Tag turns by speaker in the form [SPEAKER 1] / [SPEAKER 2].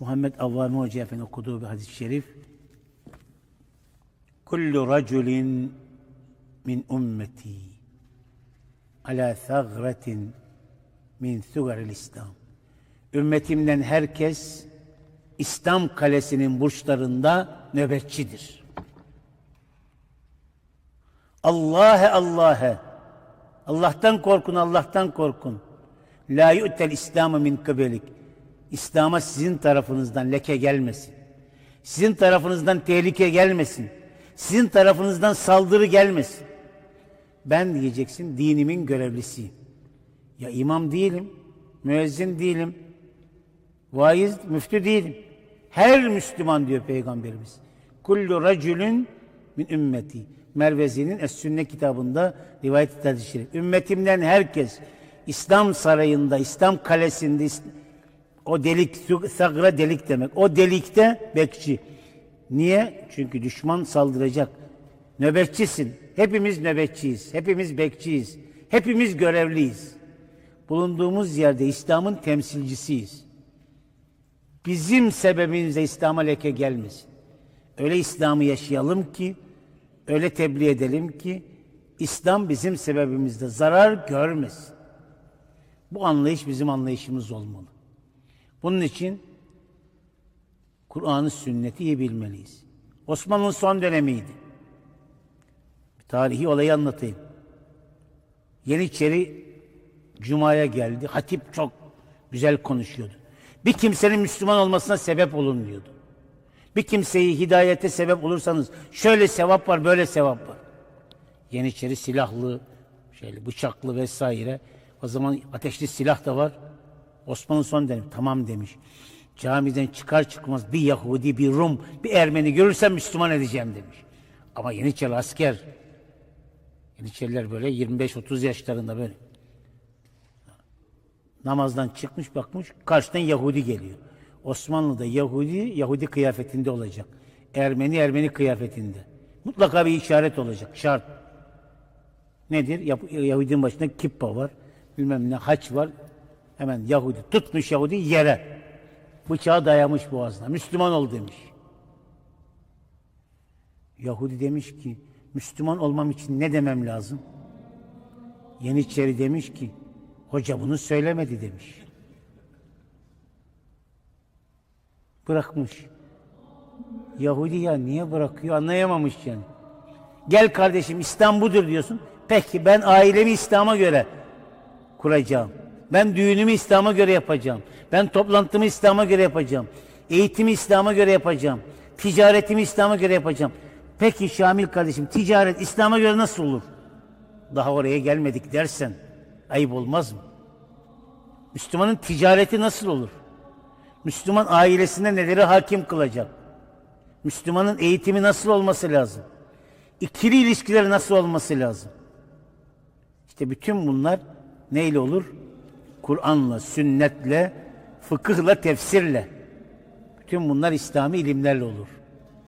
[SPEAKER 1] Muhammed Avvami Hoca Efendi okuduğu bir hadis-i şerif. Kullu raculin min ümmeti ala thagretin min sugaril İslam. Ümmetimden herkes İslam kalesinin burçlarında nöbetçidir. Allah'e Allah'e Allah'tan korkun, Allah'tan korkun. La yu'tel İslamı min kıbelik. İslam'a sizin tarafınızdan leke gelmesin. Sizin tarafınızdan tehlike gelmesin. Sizin tarafınızdan saldırı gelmesin. Ben diyeceksin dinimin görevlisiyim. Ya imam değilim, müezzin değilim, vaiz, müftü değilim. Her Müslüman diyor Peygamberimiz. Kullu racülün min ümmeti. Mervezi'nin Es-Sünne kitabında rivayet edilir. Ümmetimden herkes İslam sarayında, İslam kalesinde, o delik, sagra delik demek. O delikte bekçi. Niye? Çünkü düşman saldıracak. Nöbetçisin. Hepimiz nöbetçiyiz. Hepimiz bekçiyiz. Hepimiz görevliyiz. Bulunduğumuz yerde İslam'ın temsilcisiyiz. Bizim sebebimizle İslam'a leke gelmesin. Öyle İslam'ı yaşayalım ki, öyle tebliğ edelim ki, İslam bizim sebebimizde zarar görmesin. Bu anlayış bizim anlayışımız olmalı. Bunun için Kur'an'ı, sünneti iyi bilmeliyiz. Osmanlı'nın son dönemiydi. Bir tarihi olayı anlatayım. Yeniçeri Cuma'ya geldi. Hatip çok güzel konuşuyordu. Bir kimsenin Müslüman olmasına sebep olun diyordu. Bir kimseyi hidayete sebep olursanız şöyle sevap var, böyle sevap var. Yeniçeri silahlı, şeyli, bıçaklı vesaire. O zaman ateşli silah da var. Osmanlı son dönem tamam demiş. Camiden çıkar çıkmaz bir Yahudi, bir Rum, bir Ermeni görürsem Müslüman edeceğim demiş. Ama Yeniçeri asker. Yeniçeriler böyle 25-30 yaşlarında böyle. Namazdan çıkmış bakmış karşıdan Yahudi geliyor. Osmanlı'da Yahudi Yahudi kıyafetinde olacak. Ermeni Ermeni kıyafetinde. Mutlaka bir işaret olacak. Şart. Nedir? Yahudinin başında kippa var. Bilmem ne haç var. Hemen Yahudi tutmuş Yahudi yere. Bıçağı dayamış boğazına. Müslüman ol demiş. Yahudi demiş ki Müslüman olmam için ne demem lazım? Yeniçeri demiş ki hoca bunu söylemedi demiş. Bırakmış. Yahudi ya niye bırakıyor anlayamamış yani. Gel kardeşim İslam budur diyorsun. Peki ben ailemi İslam'a göre kuracağım. Ben düğünümü İslam'a göre yapacağım. Ben toplantımı İslam'a göre yapacağım. Eğitimi İslam'a göre yapacağım. Ticaretimi İslam'a göre yapacağım. Peki Şamil kardeşim ticaret İslam'a göre nasıl olur? Daha oraya gelmedik dersen ayıp olmaz mı? Müslümanın ticareti nasıl olur? Müslüman ailesine neleri hakim kılacak? Müslümanın eğitimi nasıl olması lazım? İkili ilişkileri nasıl olması lazım? İşte bütün bunlar neyle olur? Kur'an'la, sünnetle, fıkıhla, tefsirle. Bütün bunlar İslami ilimlerle olur.